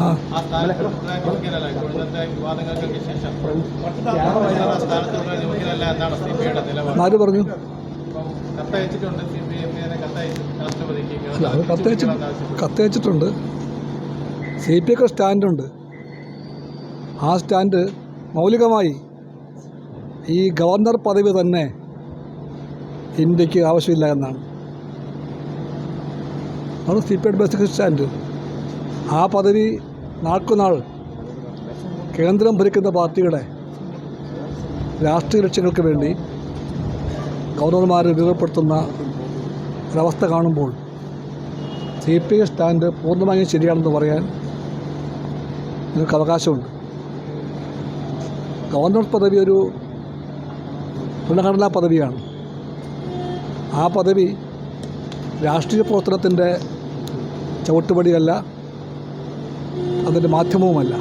ആ. ആ സ്ഥാനത്ത് തുടരാൻ യോഗ്യനല്ല ഇന്നത്തെ വിവാദങ്ങൾക്കൊക്കെ ശേഷം. ആ സ്ഥാനത്ത് തുടരാൻ യോഗ്യനല്ല എന്നാണ് സി പി ഐയുടെ നിലപാട് പറഞ്ഞു കത്തയച്ചിട്ടുണ്ട് സി പി ഐക്ക് കത്തയച്ചു രാഷ്ട്രപതിക്ക് അല്ല കത്തയച്ചിട്ടുണ്ട് സി പി ഒക്കെ സ്റ്റാൻഡുണ്ട്. ആ സ്റ്റാൻഡ് മൗലികമായി ഈ ഗവർണർ പദവി തന്നെ ഇന്ത്യയ്ക്ക് ആവശ്യമില്ല എന്നാണ്. അത് സി പി ഐയുടെ ബേസിക് സ്റ്റാൻഡ് ആ പദവി നാൾക്കുനാൾ കേന്ദ്രം ഭരിക്കുന്ന പാർട്ടിയുടെ രാഷ്ട്രീയ ലക്ഷ്യങ്ങൾക്ക് വേണ്ടി ഗവർണർമാരെ ഉപയോഗപ്പെടുത്തുന്ന ഒരവസ്ഥ കാണുമ്പോൾ സി പി ഐ സ്റ്റാൻഡ് പൂർണമായും ശരിയാണെന്ന് പറയാൻ നിങ്ങൾക്ക് അവകാശമുണ്ട്. ഗവർണർ പദവി ഒരു ഭരണഘടനാ പദവിയാണ്. ആ പദവി രാഷ്ട്രീയ പ്രവർത്തനത്തിന്റെ ചവിട്ടുപടിയല്ല അതിന്റെ മാധ്യമവുമല്ല.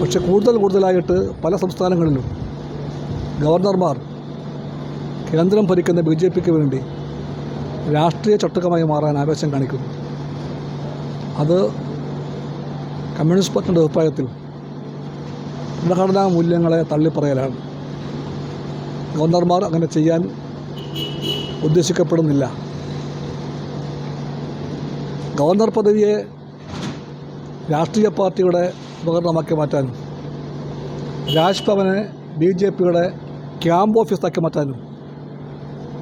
പക്ഷെ കൂടുതൽ കൂടുതലായിട്ട് പല സംസ്ഥാനങ്ങളിലും ഗവർണർമാർ കേന്ദ്രം ഭരിക്കുന്ന ബി ജെ പിക്ക് വേണ്ടി രാഷ്ട്രീയ ചട്ടകമായി മാറാൻ ആവേശം കാണിക്കുന്നു. അത് കമ്മ്യൂണിസ്റ്റ് പാർട്ടിയുടെ അഭിപ്രായത്തിൽ ഭരണഘടനാ മൂല്യങ്ങളെ തള്ളിപ്പറയലാണ്. ഗവർണർമാർ അങ്ങനെ ചെയ്യാൻ ഉദ്ദേശിക്കപ്പെടുന്നില്ല. ഗവർണർ പദവിയെ രാഷ്ട്രീയ പാർട്ടിയുടെ ഉപകരണമാക്കി മാറ്റാനും രാജ്ഭവനെ ബി ജെ പിയുടെ ക്യാമ്പ് ഓഫീസാക്കി മാറ്റാനും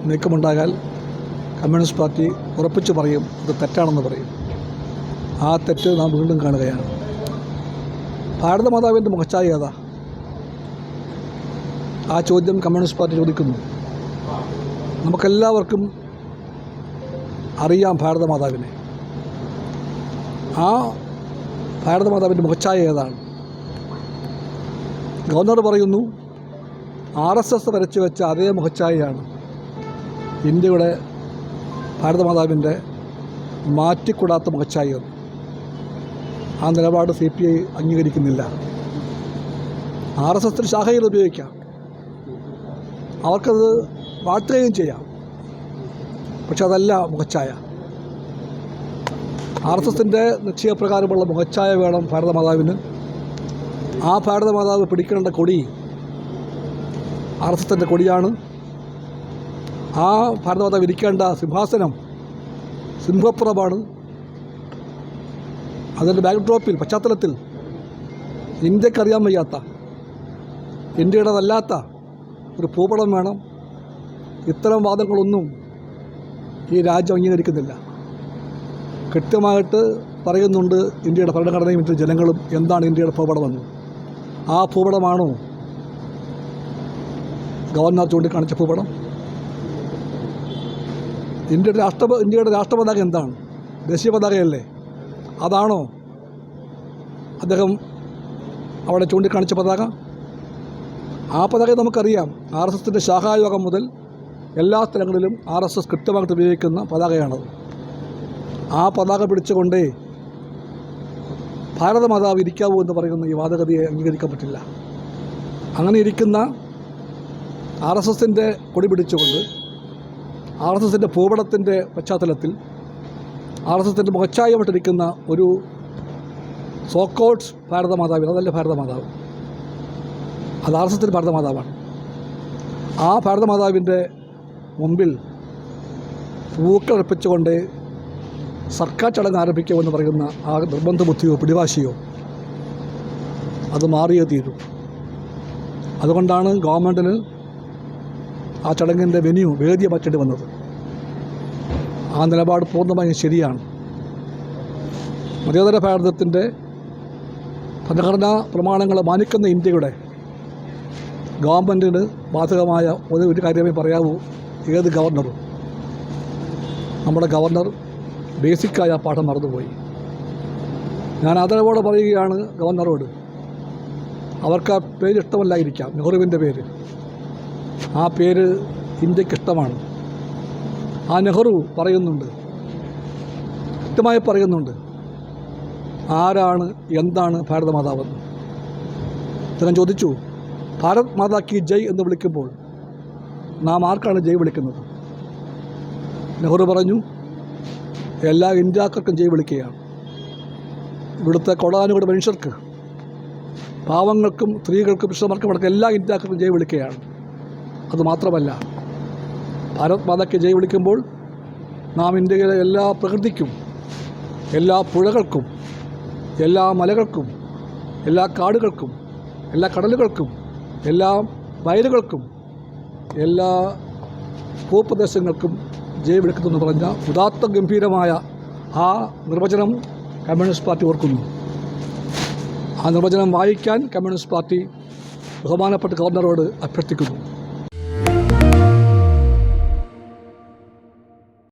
നീക്കമുണ്ടായാൽ കമ്മ്യൂണിസ്റ്റ് പാർട്ടി ഉറപ്പിച്ചു പറയും ഇത് തെറ്റാണെന്ന് പറയും. ആ തെറ്റ് നാം വീണ്ടും കാണുകയാണ്. ഭാരതമാതാവിന്റെ മുഖച്ഛായ ഏതാ? ആ ചോദ്യം കമ്മ്യൂണിസ്റ്റ് പാർട്ടി ചോദിക്കുന്നു. നമുക്കെല്ലാവർക്കും അറിയാം ഭാരതമാതാവിനെ ആ ഭാരതമാതാവിന്റെ മുഖച്ഛായ ഏതാണ്? ഗവർണർ പറയുന്നു ആർ എസ് എസ് വരച്ചു വെച്ച അതേ മുഖച്ഛായയാണ് ഇന്ത്യയുടെ ഭാരതമാതാവിന്റെ മാറ്റിക്കൂടാത്ത മുഖച്ഛായ ആ നിലപാട് സി പി ഐ അംഗീകരിക്കുന്നില്ല. ആർ എസ് എസിന് ശാഖയിൽ ഉപയോഗിക്കാം. അവർക്കത് വാഴ്ത്തുകയും ചെയ്യാം. പക്ഷെ അതല്ല മുഖച്ഛായ ആർ എസ് എസിന്റെ നിശ്ചയപ്രകാരമുള്ള മുഖച്ഛായ വേണം ഭാരതമാതാവിന്. ആ ഭാരതമാതാവ് പിടിക്കേണ്ട കൊടി ആർ എസ് എസിന്റെ കൊടിയാണ്. ആ ഭാരതമാതാവ് ഇരിക്കേണ്ട സിംഹാസനം സിംഹപ്പുറമാണ്. അതിന്റെ ബാക്ക്ഡ്രോപ്പിൽ പശ്ചാത്തലത്തിൽ ഇന്ത്യക്കറിയാൻ വയ്യാത്ത ഇന്ത്യയുടേതല്ലാത്ത ഒരു ഭൂപടം വേണം. ഇത്തരം വാദങ്ങളൊന്നും ഈ രാജ്യം അംഗീകരിക്കുന്നില്ല. കൃത്യമായിട്ട് പറയുന്നുണ്ട് ഇന്ത്യയുടെ ഭരണഘടനയും ഇന്ത്യയുടെ ജനങ്ങളും എന്താണ് ഇന്ത്യയുടെ ഭൂപടമെന്ന്. ആ ഭൂപടമാണോ ഗവർണർ ചൂണ്ടിക്കാണിച്ച ഭൂപടം? ഇന്ത്യയുടെ രാഷ്ട്ര ഇന്ത്യയുടെ രാഷ്ട്രപതാക എന്താണ്? ദേശീയ പതാകയല്ലേ? അതാണോ അദ്ദേഹം അവിടെ ചൂണ്ടിക്കാണിച്ച പതാക? ആ പതാക നമുക്കറിയാം. ആർ എസ് എസിന്റെ ശാഖായോഗം മുതൽ എല്ലാ സ്ഥലങ്ങളിലും ആർ എസ് എസ് കൃത്യമായിട്ട് ഉപയോഗിക്കുന്ന പതാകയാണത്. ആ പതാക പിടിച്ചുകൊണ്ട് ഭാരതമാതാവ് ഇരിക്കാവൂ എന്ന് പറയുന്ന ഈ വാദഗതിയെ അംഗീകരിക്കാൻ പറ്റില്ല. അങ്ങനെ ഇരിക്കുന്ന ആർ എസ് എസിന്റെ കൊടി പിടിച്ചുകൊണ്ട് ആർ എസ് എസിന്റെ ഭൂപടത്തിന്റെ പശ്ചാത്തലത്തിൽ ആർ എസ് എസിന്റെ മുഖച്ഛായമായിട്ടിരിക്കുന്ന ഒരു സോക്കോട്ട്സ് ഭാരതമാതാവിന് അതല്ല ഭാരതമാതാവ് അത് ആർ എസ് എസിന്റെ ഭാരതമാതാവാണ്. ആ ഭാരതമാതാവിന്റെ മുമ്പിൽ പൂക്കളർപ്പിച്ചുകൊണ്ട് സർക്കാർ ചടങ്ങ് ആരംഭിക്കുമെന്ന് പറയുന്ന ആ നിർബന്ധ ബുദ്ധിയോ പിടിവാശിയോ അത് മാറിയേ തീരൂ. അതുകൊണ്ടാണ് ഗവൺമെന്റിന് ആ ചടങ്ങിന്റെ വെന്യൂ വേദിയെ മാറ്റേണ്ടി വന്നത്. ആ നിലപാട് പൂർണമായും ശരിയാണ്. മതേതര ഭാരതത്തിന്റെ ഭരണഘടനാ പ്രമാണങ്ങൾ മാനിക്കുന്ന ഇന്ത്യയുടെ ഗവൺമെന്റിന് ബാധകമായ ഒരു ഒരു കാര്യമേ പറയാവൂ. ഏത് ഗവർണറും. നമ്മുടെ ഗവർണർ ബേസിക്കായ ആ പാഠം മറന്നുപോയി. ഞാൻ ആദരവോടെ പറയുകയാണ് ഗവർണറോട്. അവർക്ക് ആ പേര് ഇഷ്ടമല്ലായിരിക്കാം നെഹ്റുവിന്റെ പേര്. ആ പേര് ഇന്ത്യയ്ക്ക് ഇഷ്ടമാണ്. ആ നെഹ്റു പറയുന്നുണ്ട്. കൃത്യമായി പറയുന്നുണ്ട്. ആരാണ് എന്താണ് ഭാരതമാതാവെന്ന് അദ്ദേഹം ചോദിച്ചു ഭാരത് മാതാ കി ജയ് എന്ന് വിളിക്കുമ്പോൾ നാം ആർക്കാണ് ജയ് വിളിക്കുന്നത്? നെഹ്റു പറഞ്ഞു എല്ലാ ഇന്ത്യക്കാർക്കും ജയ് വിളിക്കുകയാണ്. ഇവിടുത്തെ കൊടാനുകൂടെ മനുഷ്യർക്ക് പാവങ്ങൾക്കും സ്ത്രീകൾക്കും പുരുഷന്മാർക്കും അടക്കം എല്ലാ ഇന്ത്യക്കാർക്കും ജയ് വിളിക്കുകയാണ്. അതുമാത്രമല്ല ഭാരത് മാതാക്ക് ജയ് വിളിക്കുമ്പോൾ നാം ഇന്ത്യയിലെ എല്ലാ പ്രകൃതിക്കും എല്ലാ പുഴകൾക്കും എല്ലാ മലകൾക്കും എല്ലാ കാടുകൾക്കും എല്ലാ കടലുകൾക്കും എല്ലാ വയലുകൾക്കും എല്ലാ ഭൂപ്രദേശങ്ങൾക്കും ജയ് വിളിക്കുന്നു പറഞ്ഞ ഉദാത്ത ഗംഭീരമായ ആ നിർവചനം കമ്മ്യൂണിസ്റ്റ് പാർട്ടി ഓർക്കുന്നു. ആ നിർവചനം വായിക്കാൻ കമ്മ്യൂണിസ്റ്റ് പാർട്ടി ബഹുമാനപ്പെട്ട ഗവർണറോട് അഭ്യർത്ഥിക്കുന്നു.